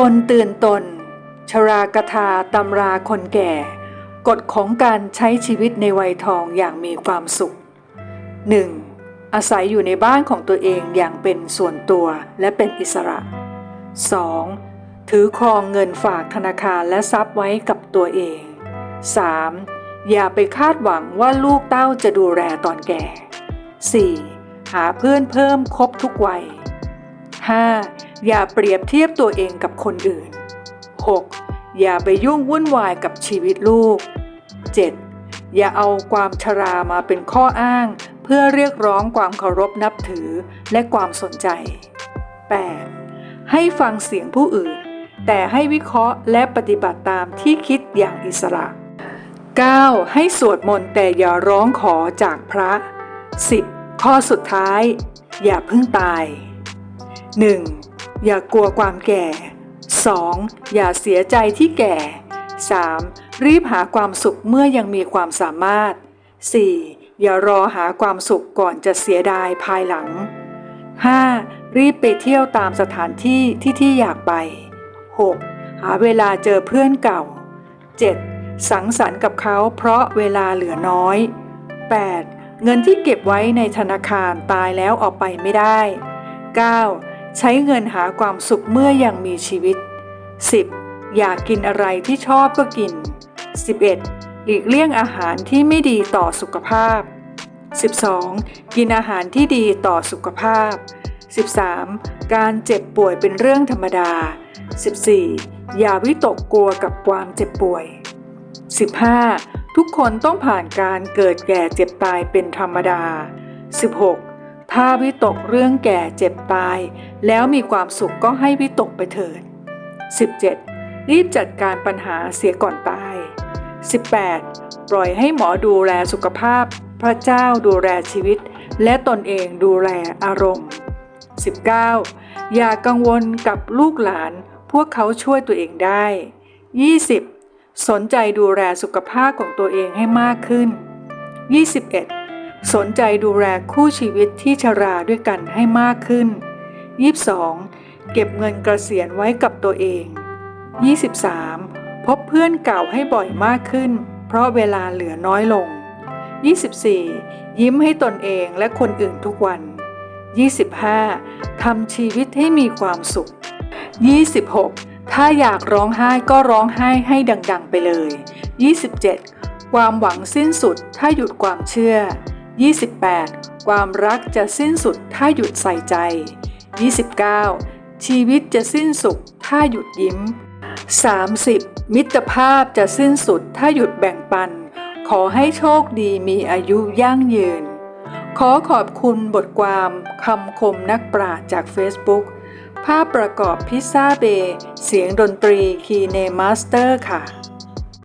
ตนเตือนตน ชรากทาตำราคนแก่ กฎของการใช้ชีวิตในวัยทองอย่างมีความสุข 1. อาศัยอยู่ในบ้านของตัวเองอย่างเป็นส่วนตัวและเป็นอิสระ 2. ถือครองเงินฝากธนาคารและทรัพย์ไว้กับตัวเอง 3. อย่าไปคาดหวังว่าลูกเต้าจะดูแลตอนแก่ 4. หาเพื่อนเพิ่มครบทุกวัย 5. อย่าเปรียบเทียบตัวเองกับคนอื่น 6. อย่าไปยุ่งวุ่นวายกับชีวิตลูก 7. อย่าเอาความชรามาเป็นข้ออ้าง เพื่อเรียกร้องความเคารพนับถือและความสนใจ 8. ให้ฟังเสียงผู้อื่น แต่ให้วิเคราะห์และปฏิบัติตามที่คิดอย่างอิสระ 9. ให้สวดมนต์แต่อย่าร้องขอจากพระ 10. ข้อสุดท้าย อย่าเพิ่งตาย 1. อย่ากลัวความแก่ 2. อย่าเสียใจที่แก่ 3. รีบหาความสุขเมื่อยังมีความสามารถ 4. อย่ารอหาความสุขก่อนจะเสียดายภายหลัง 5. รีบไปเที่ยวตามสถานที่ที่ที่อยากไป 6. หาเวลาเจอเพื่อนเก่า 7. สังสรรค์กับเขาเพราะเวลาเหลือน้อย 8. เงินที่เก็บไว้ในธนาคารตายแล้วออกไปไม่ได้ 9. ใช้เงินหาความสุขเมื่อยังมีชีวิต 10. อยากกินอะไรที่ชอบก็กิน 11. หลีกเลี่ยงอาหารที่ไม่ดีต่อสุขภาพ 12. กินอาหารที่ดีต่อสุขภาพ 13. การเจ็บป่วยเป็นเรื่องธรรมดา 14. อย่าวิตกกลัวกับความเจ็บป่วย 15. ทุกคนต้องผ่านการเกิดแก่เจ็บตายเป็นธรรมดา 16. ถ้าวิตกเรื่องแก่เจ็บตาย แล้วมีความสุขก็ให้วิตกไปเถิด 17. รีบจัดการปัญหาเสียก่อนตาย 18. ปล่อยให้หมอดูแลสุขภาพ พระเจ้าดูแลชีวิต และตนเองดูแลอารมณ์ 19. อย่ากังวลกับลูกหลาน พวกเขาช่วยตัวเองได้ 20. สนใจดูแลสุขภาพของตัวเองให้มากขึ้น 21. สนใจดูแลคู่ชีวิตที่ชราด้วยกันให้มากขึ้น 22. เก็บเงินเกษียณไว้กับตัวเอง 23. พบเพื่อนเก่าให้บ่อยมากขึ้น เพราะเวลาเหลือน้อยลง 24. ยิ้มให้ตนเองและคนอื่นทุกวัน 25. ทำชีวิตให้มีความสุข 26. ถ้าอยากร้องไห้ก็ร้องไห้ให้ดัง ๆ ไปเลย 27. ความหวังสิ้นสุดถ้าหยุดความเชื่อ 28. ความรักจะสิ้นสุดถ้าหยุดใส่ใจ 29. ชีวิตจะสิ้นสุดถ้าหยุดยิ้ม 30. มิตรภาพจะสิ้นสุดถ้าหยุดแบ่งปัน ขอให้โชคดีมีอายุยั่งยืน ขอขอบคุณบทความคำคมนักปราชญ์จาก Facebook ภาพประกอบพิซซ่าเบย์เสียงดนตรีคีเนมาสเตอร์ค่ะ